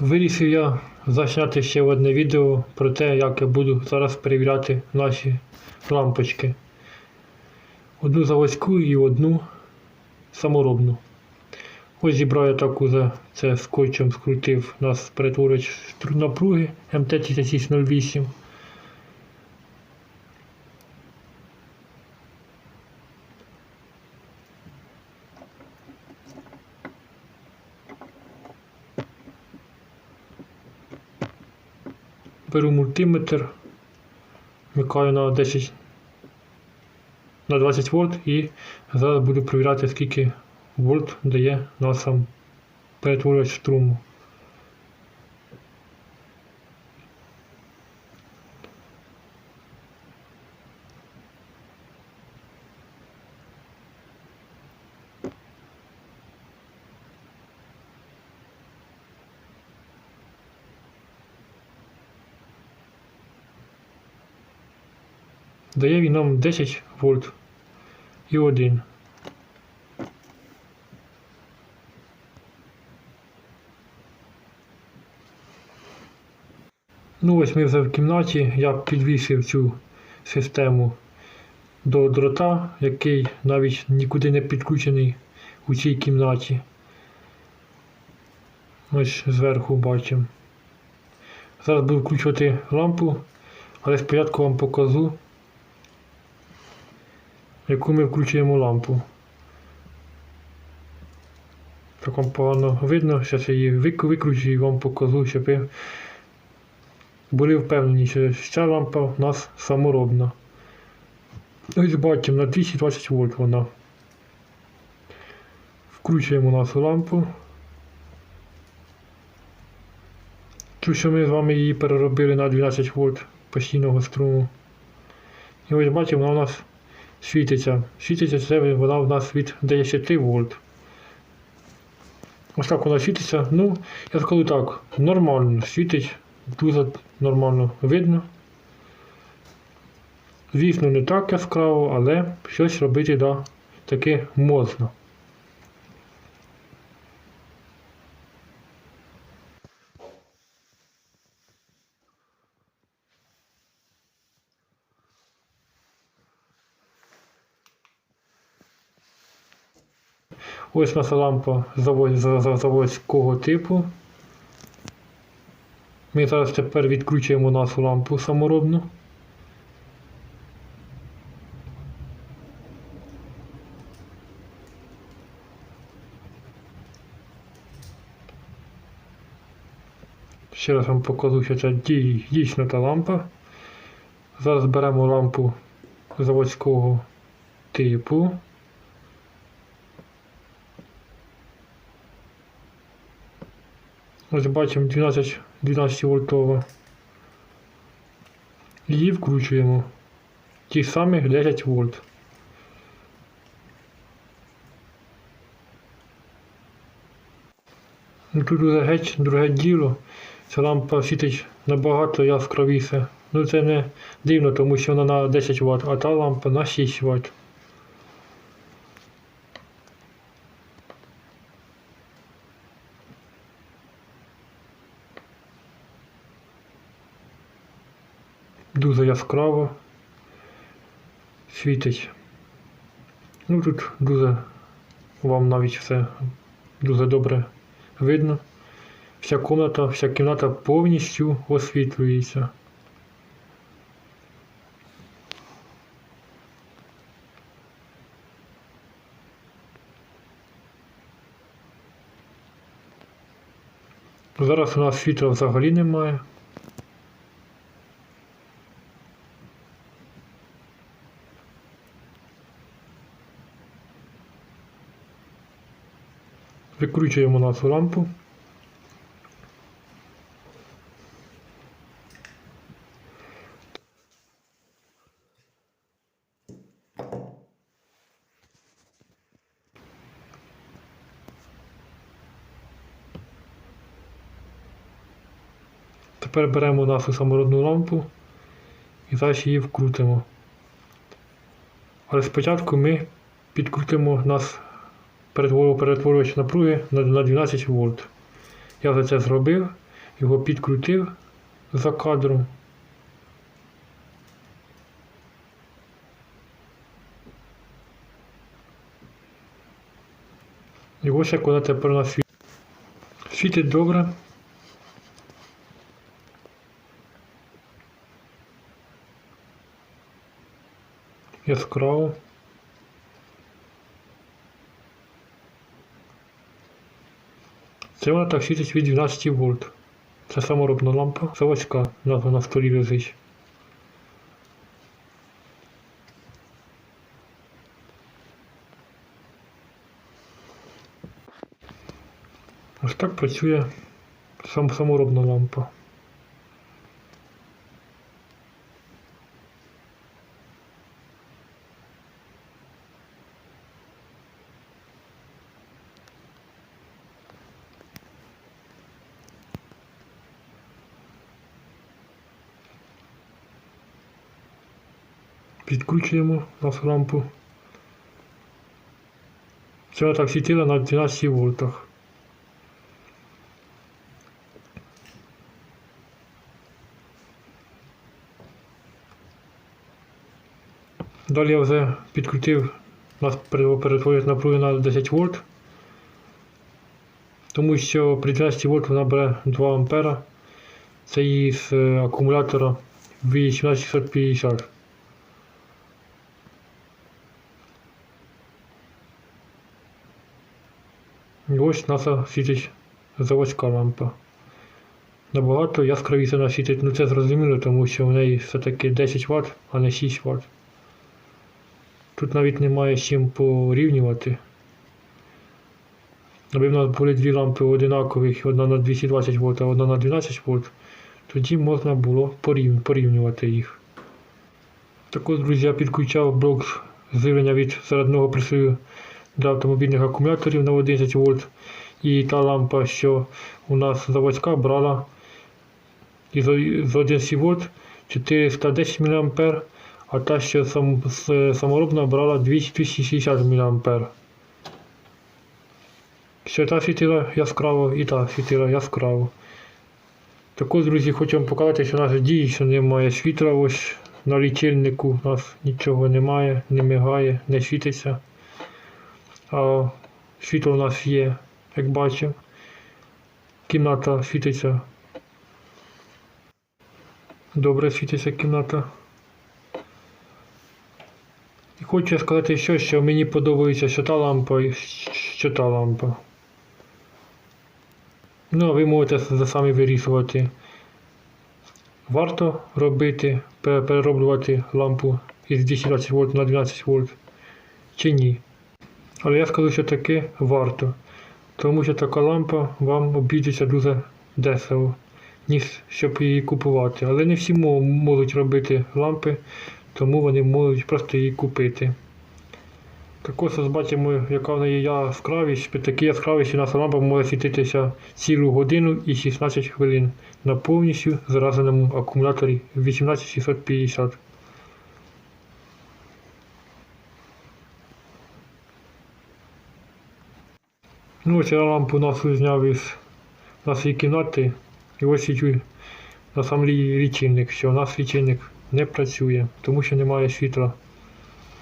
Вирішив я засняти ще одне відео про те, як я буду зараз перевіряти наші лампочки. Одну заводську і одну саморобну. Ось зібрав я таку за це скотчем скрутив нас перетворювач напруги МТ-3608. Беру мультиметр, вмикаю на 10 на 20 вольт і зараз буду перевіряти, скільки вольт дає на сам перетворювач струму. Дає він нам 10 вольт і 1. Ну ось ми вже в кімнаті, я підвісив цю систему до дрота, який навіть нікуди не підключений у цій кімнаті. Ось зверху бачимо. Зараз буду включувати лампу, але спочатку вам покажу, яку ми включуємо лампу. Так вам погано видно, зараз я її вик- виключу і вам покажу, щоб ви були впевнені, що ця лампа у нас саморобна. Ось бачимо на 220 вольт вона. Вкручуємо нашу лампу. Чу, що ми з вами її переробили на 12 вольт постійного струму. І ось бачимо, вона у нас світиться. Світиться це вона у нас від 10 вольт. Ось так вона світиться. Ну, я скажу так, нормально світить, дуже нормально видно. Звісно, не так яскраво, але щось робити да, таки можна. Ось лампа завод- за- за- заводського типу. Ми зараз тепер відключуємо нашу лампу саморобну. Ще раз вам покажу, що це дійсно та лампа. Зараз беремо лампу заводського типу. Ось бачимо 12, 12 вольтова. Її вкручуємо. Ті самі 10 вольт. Ну, тут уже геть друге діло. Ця лампа світить набагато яскравіше. Ну це не дивно, тому що вона на 10 Вт, а та лампа на 6 Вт. Дуже яскраво світить. Ну тут дуже вам навіть все дуже добре видно. Вся комната, вся кімната повністю освітлюється. Зараз у нас світла взагалі немає. Викручуємо нашу лампу. Тепер беремо нашу самородну лампу і зараз її вкрутимо. Але спочатку ми підкрутимо нас перетворювач напруги на на 12 вольт. Я вже це зробив. його підкрутив за кадром. І ось як вона тепер на світ. Світить добре. Яскраво. Це вона так світить від 12 вольт. Це саморобна лампа, заводська, назва на столі лежить. Ось так працює сам саморобна Підкручуємо нашу лампу. Це вона так світила на 12 вольтах. Далі я вже підкрутив, нас перетворює напруги на 10 вольт, тому що при 12 вольт вона бере 2 ампера. Це із е, акумулятора V18650. І ось наша світить заводська лампа. Набагато яскравіше вона світить, ну це зрозуміло, тому що в неї все-таки 10 Вт, а не 6 Вт. Тут навіть немає з чим порівнювати. Аби в нас були дві лампи одинакових, одна на 220 вольт, а одна на 12 вольт, тоді можна було порів- порівнювати їх. Також, друзі, я підключав блок живлення від зарядного пристрою для автомобільних акумуляторів на 11 вольт. І та лампа, що у нас заводська, брала із з 11 вольт 410 мА, а та, що сам, саморобна, брала 260 мА. Що та світила яскраво і та світила яскраво. Також, друзі, хочу вам показати, що у нас дійсно немає світла. Ось на лічильнику у нас нічого немає, не мигає, не світиться. А світло у нас є, як бачимо. Кімната світиться. Добре світиться кімната. І хочу сказати що, що мені подобається що та лампа і що та лампа. Ну, а ви можете самі вирішувати. Варто робити, перероблювати лампу із 220 вольт на 12 вольт чи ні. Але я скажу, що таки варто. Тому що така лампа вам обійдеться дуже дешево, ніж щоб її купувати. Але не всі можуть робити лампи, тому вони можуть просто її купити. Також бачимо, яка в неї яскравість. При такій яскравості наша лампа може світитися цілу годину і 16 хвилин на повністю зараженому акумуляторі 18650. Ну, ось я лампу нашу зняв із нашої кімнати. І ось свічу на сам лі- лічильник, що у нас лічильник не працює, тому що немає світла